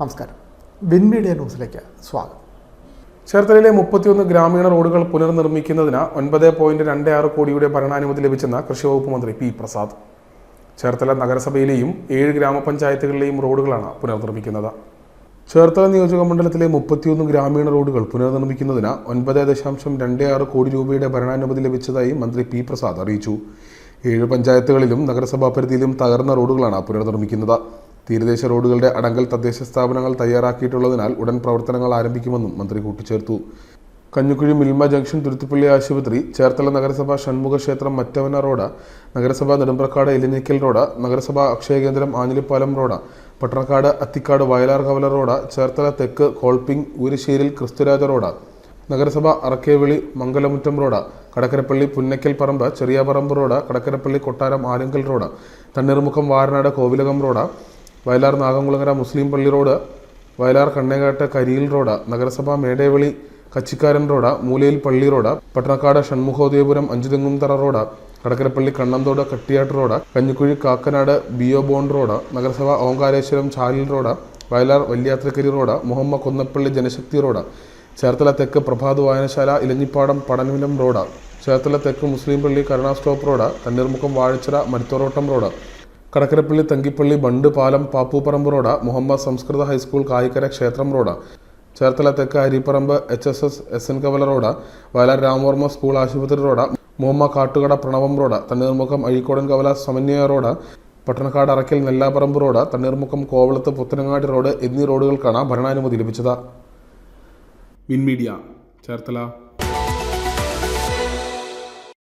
നമസ്കാരം. വിൻമീഡിയ ന്യൂസിലേക്ക് സ്വാഗതം. ചേർത്തലയിലെ മുപ്പത്തിയൊന്ന് ഗ്രാമീണ റോഡുകൾ പുനർനിർമ്മിക്കുന്നതിന് ഒൻപത് പോയിന്റ് രണ്ട് ആറ് കോടിയുടെ ഭരണാനുമതി ലഭിച്ചെന്ന് കൃഷി വകുപ്പ് മന്ത്രി പി പ്രസാദ്. ചേർത്തല നഗരസഭയിലെയും ഏഴ് ഗ്രാമപഞ്ചായത്തുകളിലെയും റോഡുകളാണ് പുനർനിർമ്മിക്കുന്നത്. ചേർത്തല നിയോജക മണ്ഡലത്തിലെ മുപ്പത്തിയൊന്ന് ഗ്രാമീണ റോഡുകൾ പുനർനിർമ്മിക്കുന്നതിന് ഒൻപത് ദശാംശം രണ്ട് ആറ് കോടി രൂപയുടെ ഭരണാനുമതി ലഭിച്ചതായി മന്ത്രി പി പ്രസാദ് അറിയിച്ചു. ഏഴ് പഞ്ചായത്തുകളിലും നഗരസഭാ പരിധിയിലും തകർന്ന റോഡുകളാണ് പുനർനിർമ്മിക്കുന്നത്. തീരദേശ റോഡുകളുടെ അടങ്കൽ തദ്ദേശ സ്ഥാപനങ്ങൾ തയ്യാറാക്കിയിട്ടുള്ളതിനാൽ ഉടൻ പ്രവർത്തനങ്ങൾ ആരംഭിക്കുമെന്നും മന്ത്രി കൂട്ടിച്ചേർത്തു. കഞ്ഞിക്കുഴി മിൽമ ജംഗ്ഷൻ തുരുത്തിപ്പള്ളി ആശുപത്രി ചേർത്തല നഗരസഭ ഷൺമുഖ ക്ഷേത്രം മറ്റവന റോഡ് നഗരസഭ നെടുമ്പ്രക്കാട് എലിഞ്ഞിക്കൽ റോഡ് നഗരസഭ അക്ഷയകേന്ദ്രം ആഞ്ഞിലിപ്പാലം റോഡ് പട്ടണക്കാട് അത്തിക്കാട് വയലാർ കവല റോഡ് ചേർത്തല തെക്ക് കോൾപ്പിംഗ് ഊരിശ്ശേരിൽ ക്രിസ്തുരാജ റോഡ് നഗരസഭ അറക്കേവിളി മംഗലമുറ്റം റോഡ് കടക്കരപ്പള്ളി പുന്നക്കൽ പറമ്പ് ചെറിയ പറമ്പ് road Kadakkarappally Kottaram Alunkal road Thanneermukkom Varanad Kovilakam road Vayalar Nagamkulangara Muslim പള്ളി റോഡ് വയലാർ കണ്ണേകാട്ട് കരിയിൽ റോഡ് നഗരസഭ മേടേവിളി കച്ചിക്കാരൻ റോഡ് മൂലയിൽ പള്ളി road Pattanakkad Shanmukhodayapuram Anchuthengumthara road Kadakkarappally Kannanthodu Kattiyattu road Kanjikuzhy Kakkanad bio bond road നഗരസഭ Omkareswaram Chalil road Vayalar Valyathrakkari road Muhammad Konnappally Janashakti road Cherthala തെക്ക് പ്രഭാത് വായനശാല ഇലഞ്ഞിപ്പാടം പടനിലം road Cherthala തെക്ക് മുസ്ലിം പള്ളി Karuna stop road Thanneermukkom Vazhachira Maruthorottam road Kadakkarappally Thankipally bund പാലം Pappooparambu road Muhammad സംസ്കൃത high school Kayikkara ക്ഷേത്രം road Cherthala തെക്ക് Aripparambu H S S S N കവല road Vayalar Ramavarma school ആശുപത്രി റോഡ് മുഹമ്മ കാട്ടുകട പ്രണവം റോഡ് തണ്ണീർമുഖം അഴീക്കോടൻ കവല Samanwaya road Pattanakkad Arakkal Nellapparambu road Thanneermukkom Kovalath Puthenangadi road എന്നീ റോഡുകൾക്കാണ് ഭരണാനുമതി ലഭിച്ചത്. മിൻമീഡിയ ചേർത്തല.